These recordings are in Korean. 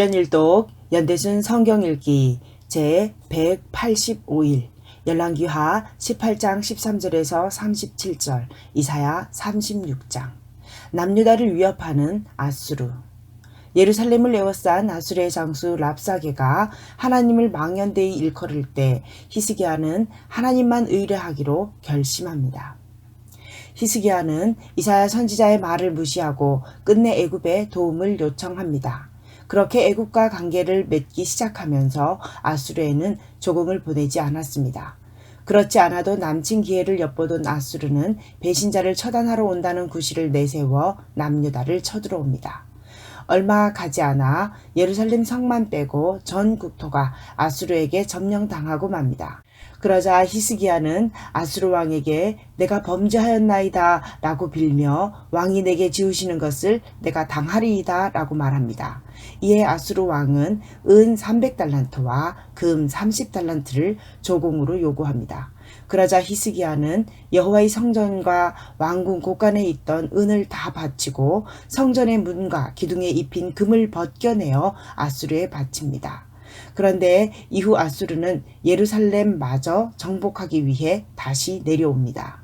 1년 1독 연대순 성경 읽기 제 185일 열왕기하 18장 13절에서 37절 이사야 36장 남유다를 위협하는 아수르 예루살렘을 에워싼 아수르의 장수 랍사게가 하나님을 망연되이 일컬을 때 히스기야는 하나님만 의뢰하기로 결심합니다. 히스기야는 이사야 선지자의 말을 무시하고 끝내 애굽에 도움을 요청합니다. 그렇게 애굽과 관계를 맺기 시작하면서 아수르에는 조공을 보내지 않았습니다. 그렇지 않아도 남친 기회를 엿보던 아수르는 배신자를 처단하러 온다는 구실을 내세워 남유다를 쳐들어옵니다. 얼마 가지 않아 예루살렘 성만 빼고 전 국토가 아수르에게 점령당하고 맙니다. 그러자 히스기야는 아수르 왕에게 내가 범죄하였나이다 라고 빌며 왕이 내게 지우시는 것을 내가 당하리이다 라고 말합니다. 이에 아수르 왕은 은 300달란트와 금 30달란트를 조공으로 요구합니다. 그러자 히스기야는 여호와의 성전과 왕궁 곳간에 있던 은을 다 바치고 성전의 문과 기둥에 입힌 금을 벗겨내어 아수르에 바칩니다. 그런데 이후 아수르는 예루살렘마저 정복하기 위해 다시 내려옵니다.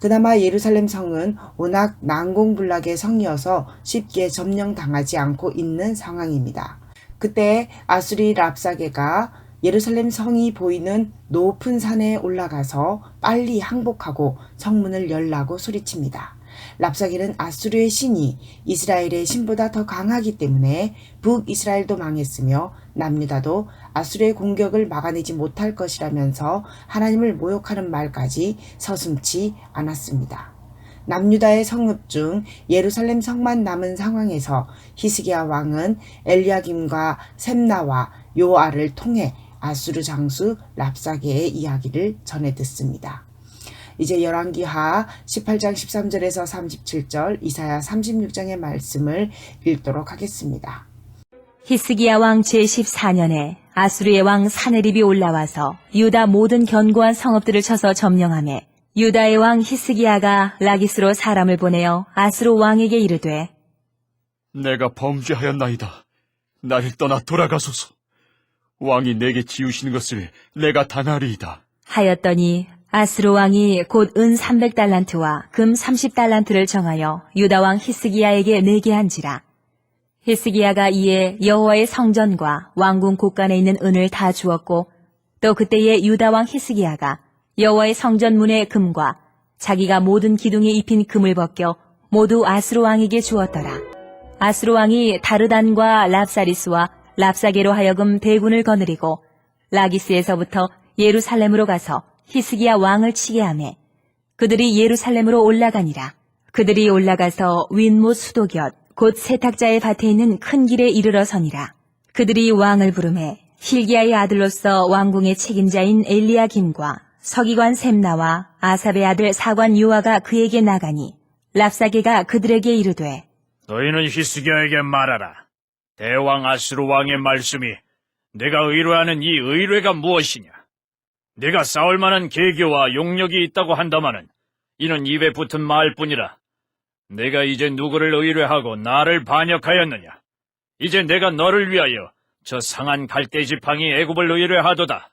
그나마 예루살렘 성은 워낙 난공불락의 성이어서 쉽게 점령당하지 않고 있는 상황입니다. 그때 아수리 랍사게가 예루살렘 성이 보이는 높은 산에 올라가서 빨리 항복하고 성문을 열라고 소리칩니다. 랍사게는 아수르의 신이 이스라엘의 신보다 더 강하기 때문에 북이스라엘도 망했으며 남유다도 아수르의 공격을 막아내지 못할 것이라면서 하나님을 모욕하는 말까지 서슴지 않았습니다. 남유다의 성읍 중 예루살렘 성만 남은 상황에서 히스기야 왕은 엘리야김과 셈나와 요아를 통해 아수르 장수 랍사게의 이야기를 전해 듣습니다. 이제 열왕기하 18장 13절에서 37절 이사야 36장의 말씀을 읽도록 하겠습니다. 히스기야 왕 제14년에 아수르의 왕 사네립이 올라와서 유다 모든 견고한 성읍들을 쳐서 점령하매 유다의 왕 히스기야가 라기스로 사람을 보내어 아수르 왕에게 이르되 내가 범죄하였나이다. 나를 떠나 돌아가소서. 왕이 내게 지우시는 것을 내가 당하리이다. 하였더니 아수르 왕이 곧 은 300달란트와 금 30달란트를 정하여 유다 왕 히스기야에게 내게 한지라. 히스기야가 이에 여호와의 성전과 왕궁 곳간에 있는 은을 다 주었고 또 그때에 유다 왕 히스기야가 여호와의 성전 문의 금과 자기가 모든 기둥에 입힌 금을 벗겨 모두 아수르 왕에게 주었더라. 아수르 왕이 다르단과 랍사리스와 랍사게로 하여금 대군을 거느리고 라기스에서부터 예루살렘으로 가서 히스기야 왕을 치게 하매 그들이 예루살렘으로 올라가니라. 그들이 올라가서 윈못 수도곁 곧 세탁자의 밭에 있는 큰 길에 이르러 서니라. 그들이 왕을 부르매 힐기야의 아들로서 왕궁의 책임자인 엘리야김과 서기관 셈나와 아삽의 아들 사관 요아가 그에게 나가니 랍사게가 그들에게 이르되 너희는 히스기야에게 말하라. 대왕 아스루 왕의 말씀이 내가 의뢰하는 이 의뢰가 무엇이냐? 내가 싸울 만한 계교와 용력이 있다고 한다마는 이는 입에 붙은 말뿐이라. 내가 이제 누구를 의뢰하고 나를 반역하였느냐? 이제 내가 너를 위하여 저 상한 갈대 지팡이 애굽을 의뢰하도다.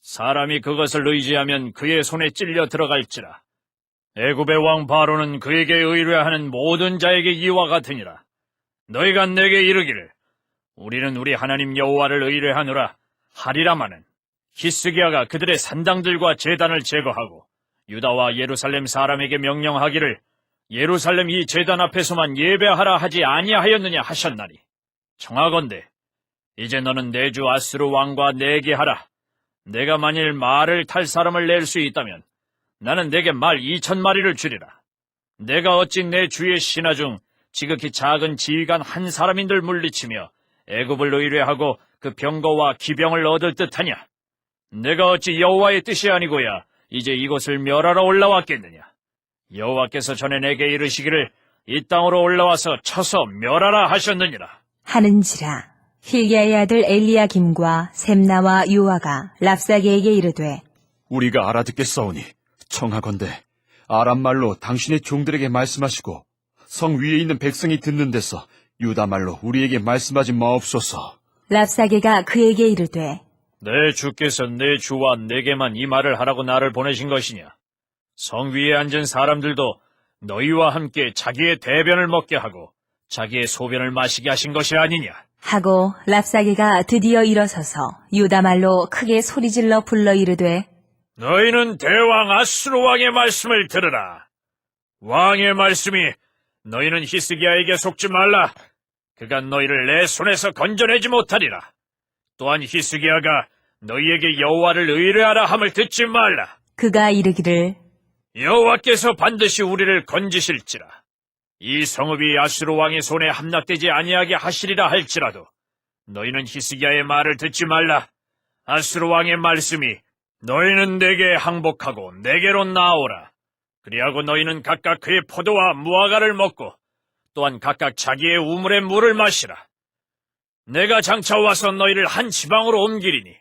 사람이 그것을 의지하면 그의 손에 찔려 들어갈지라. 애굽의 왕 바로는 그에게 의뢰하는 모든 자에게 이와 같으니라. 너희가 내게 이르기를 우리는 우리 하나님 여호와를 의뢰하노라 하리라마는 히스기야가 그들의 산당들과 제단을 제거하고 유다와 예루살렘 사람에게 명령하기를 예루살렘 이 제단 앞에서만 예배하라 하지 아니하였느냐 하셨나니 청하건대 이제 너는 내 주 아스루 왕과 내게 하라 내가 만일 말을 탈 사람을 낼 수 있다면 나는 내게 말 이천 마리를 주리라. 내가 어찌 내 주의 신하 중 지극히 작은 지휘관 한 사람인들 물리치며 애굽을 의뢰하고 그 병거와 기병을 얻을 듯하냐? 내가 어찌 여호와의 뜻이 아니고야 이제 이곳을 멸하러 올라왔겠느냐? 여호와께서 전에 내게 이르시기를 이 땅으로 올라와서 쳐서 멸하라 하셨느니라. 하는지라 힐기야의 아들 엘리야김과 셈나와 요아가 랍사게에게 이르되 우리가 알아듣겠사오니 청하건대 아람 말로 당신의 종들에게 말씀하시고 성 위에 있는 백성이 듣는 데서 유다 말로 우리에게 말씀하지 마옵소서. 랍사게가 그에게 이르되 내 주께서 내 주와 내게만 이 말을 하라고 나를 보내신 것이냐? 성 위에 앉은 사람들도 너희와 함께 자기의 대변을 먹게 하고 자기의 소변을 마시게 하신 것이 아니냐? 하고 랍사게가 드디어 일어서서 유다 말로 크게 소리질러 불러 이르되 너희는 대왕 아수르 왕의 말씀을 들으라. 왕의 말씀이 너희는 히스기야에게 속지 말라. 그가 너희를 내 손에서 건져내지 못하리라. 또한 히스기야가 너희에게 여호와를 의뢰하라 함을 듣지 말라. 그가 이르기를 여호와께서 반드시 우리를 건지실지라. 이 성읍이 아수르 왕의 손에 함락되지 아니하게 하시리라 할지라도 너희는 히스기야의 말을 듣지 말라. 아수르 왕의 말씀이 너희는 내게 항복하고 내게로 나오라. 그리하고 너희는 각각 그의 포도와 무화과를 먹고 또한 각각 자기의 우물의 물을 마시라. 내가 장차 와서 너희를 한 지방으로 옮기리니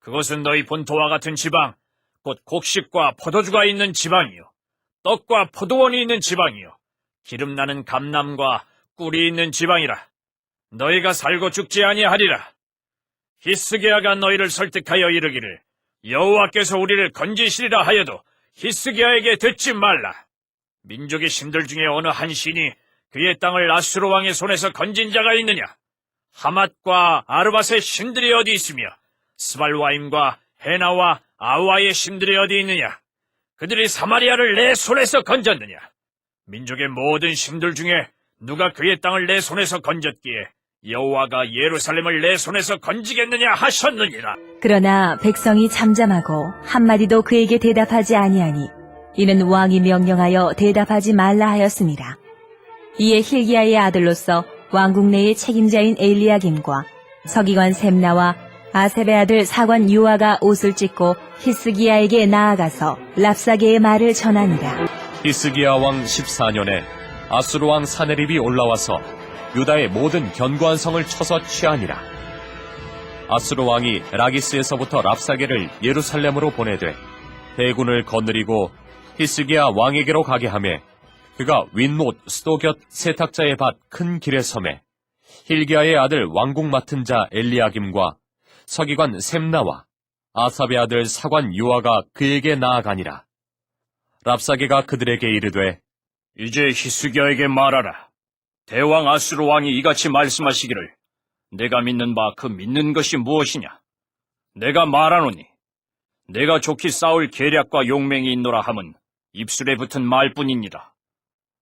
그것은 너희 본토와 같은 지방 곧 곡식과 포도주가 있는 지방이요. 떡과 포도원이 있는 지방이요. 기름 나는 감남과 꿀이 있는 지방이라. 너희가 살고 죽지 아니하리라. 히스기야가 너희를 설득하여 이르기를 여호와께서 우리를 건지시리라 하여도 히스기야에게 듣지 말라. 민족의 신들 중에 어느 한 신이 그의 땅을 아수르 왕의 손에서 건진 자가 있느냐? 하맛과 아르밧의 신들이 어디 있으며 스발와임과 헤나와 아와의 신들이 어디 있느냐? 그들이 사마리아를 내 손에서 건졌느냐? 민족의 모든 신들 중에 누가 그의 땅을 내 손에서 건졌기에 여호와가 예루살렘을 내 손에서 건지겠느냐 하셨느니라. 그러나 백성이 잠잠하고 한마디도 그에게 대답하지 아니하니 이는 왕이 명령하여 대답하지 말라 하였습니다. 이에 힐기야의 아들로서 왕국 내의 책임자인 엘리야김과 서기관 셈나와 아셉의 아들 사관 유아가 옷을 찢고 히스기야에게 나아가서 랍사게의 말을 전하니라. 히스기야 왕 14년에 아수르 왕 사네립이 올라와서 유다의 모든 견고한 성을 쳐서 취하니라. 아수르 왕이 라기스에서부터 랍사게를 예루살렘으로 보내되 대군을 거느리고 히스기야 왕에게로 가게 하매 그가 윗못 수도 곁 세탁자의 밭 큰 길에 섬에 힐기야의 아들 왕국 맡은 자 엘리야김과 서기관 셈나와 아삽의 아들 사관 유아가 그에게 나아가니라. 랍사게가 그들에게 이르되 이제 히스기야에게 말하라. 대왕 아수르 왕이 이같이 말씀하시기를 내가 믿는 바 그 믿는 것이 무엇이냐? 내가 말하노니 내가 좋게 싸울 계략과 용맹이 있노라 함은 입술에 붙은 말뿐이니라.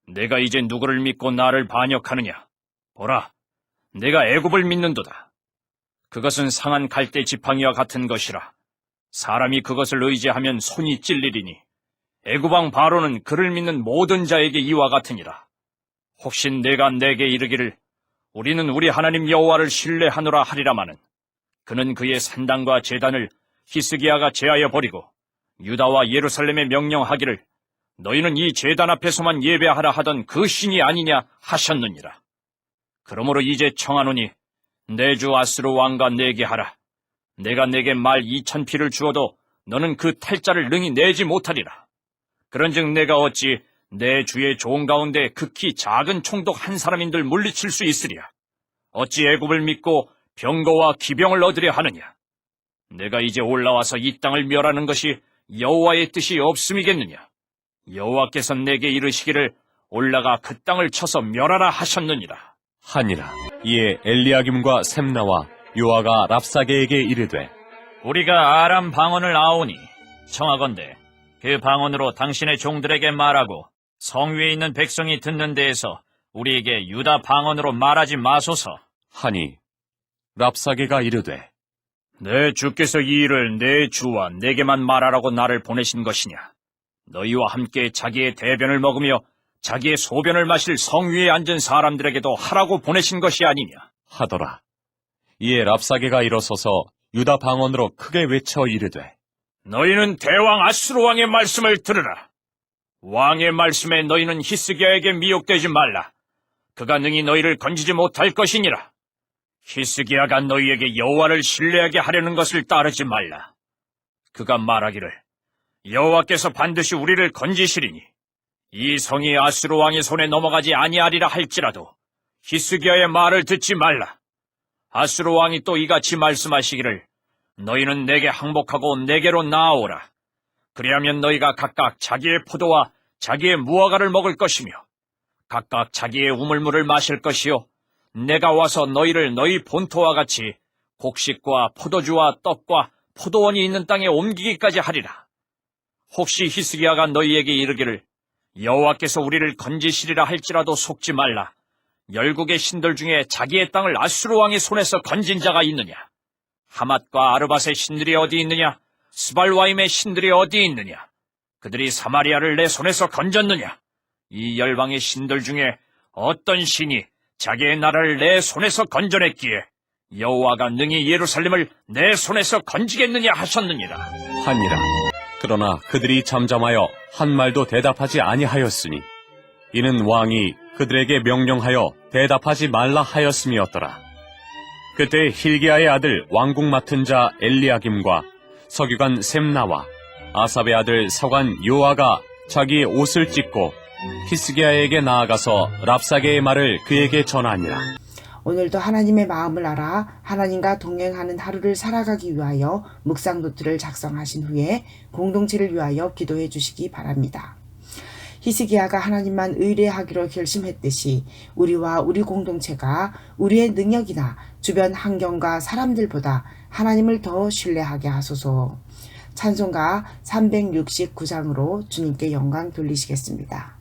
내가 이제 누구를 믿고 나를 반역하느냐? 보라, 내가 애굽을 믿는도다. 그것은 상한 갈대 지팡이와 같은 것이라. 사람이 그것을 의지하면 손이 찔리리니 애굽왕 바로는 그를 믿는 모든 자에게 이와 같으니라. 혹시 내가 내게 이르기를 우리는 우리 하나님 여호와를 신뢰하노라 하리라마는 그는 그의 산당과 제단을 히스기야가 제하여 버리고 유다와 예루살렘에 명령하기를 너희는 이 제단 앞에서만 예배하라 하던 그 신이 아니냐 하셨느니라. 그러므로 이제 청하노니 내 주 아스루 왕과 내게 하라. 내가 내게 말 이천 피를 주어도 너는 그 탈자를 능히 내지 못하리라. 그런즉 내가 어찌 내 주의 종 가운데 극히 작은 총독 한 사람인들 물리칠 수 있으랴. 어찌 애굽을 믿고 병거와 기병을 얻으려 하느냐. 내가 이제 올라와서 이 땅을 멸하는 것이 여호와의 뜻이 없음이겠느냐. 여호와께서 내게 이르시기를 올라가 그 땅을 쳐서 멸하라 하셨느니라. 하니라. 이에 엘리야김과 셈나와 요아가 랍사게에게 이르되 우리가 아람 방언을 아오니 청하건대 그 방언으로 당신의 종들에게 말하고 성 위에 있는 백성이 듣는 데에서 우리에게 유다 방언으로 말하지 마소서. 하니 랍사게가 이르되 내 주께서 이 일을 내 주와 내게만 말하라고 나를 보내신 것이냐? 너희와 함께 자기의 대변을 먹으며 자기의 소변을 마실 성 위에 앉은 사람들에게도 하라고 보내신 것이 아니냐? 하더라. 이에 랍사게가 일어서서 유다 방언으로 크게 외쳐 이르되 너희는 대왕 아수르 왕의 말씀을 들으라. 왕의 말씀에 너희는 히스기야에게 미혹되지 말라. 그가 능히 너희를 건지지 못할 것이니라. 히스기야가 너희에게 여호와를 신뢰하게 하려는 것을 따르지 말라. 그가 말하기를 여호와께서 반드시 우리를 건지시리니 이 성이 아수르 왕의 손에 넘어가지 아니하리라 할지라도 히스기야의 말을 듣지 말라. 아수르 왕이 또 이같이 말씀하시기를 너희는 내게 항복하고 내게로 나아오라. 그리하면 너희가 각각 자기의 포도와 자기의 무화과를 먹을 것이며 각각 자기의 우물물을 마실 것이요 내가 와서 너희를 너희 본토와 같이 곡식과 포도주와 떡과 포도원이 있는 땅에 옮기기까지 하리라. 혹시 히스기야가 너희에게 이르기를 여호와께서 우리를 건지시리라 할지라도 속지 말라. 열국의 신들 중에 자기의 땅을 아수르 왕의 손에서 건진 자가 있느냐? 하맛과 아르밧의 신들이 어디 있느냐? 스발와임의 신들이 어디 있느냐? 그들이 사마리아를 내 손에서 건졌느냐? 이 열방의 신들 중에 어떤 신이 자기의 나라를 내 손에서 건져냈기에 여호와가 능히 예루살렘을 내 손에서 건지겠느냐 하셨느니라. 하니라. 그러나 그들이 잠잠하여 한 말도 대답하지 아니하였으니 이는 왕이 그들에게 명령하여 대답하지 말라 하였음이었더라. 그때 힐기야의 아들 왕국 맡은 자 엘리야김과 서기관 셈나와 아삽의 아들 서관 요아가 자기의 옷을 찢고 히스기야에게 나아가서 랍사게의 말을 그에게 전하니라. 오늘도 하나님의 마음을 알아 하나님과 동행하는 하루를 살아가기 위하여 묵상 노트를 작성하신 후에 공동체를 위하여 기도해 주시기 바랍니다. 히스기야가 하나님만 의뢰하기로 결심했듯이 우리와 우리 공동체가 우리의 능력이나 주변 환경과 사람들보다 하나님을 더 신뢰하게 하소서. 찬송가 369장으로 주님께 영광 돌리시겠습니다.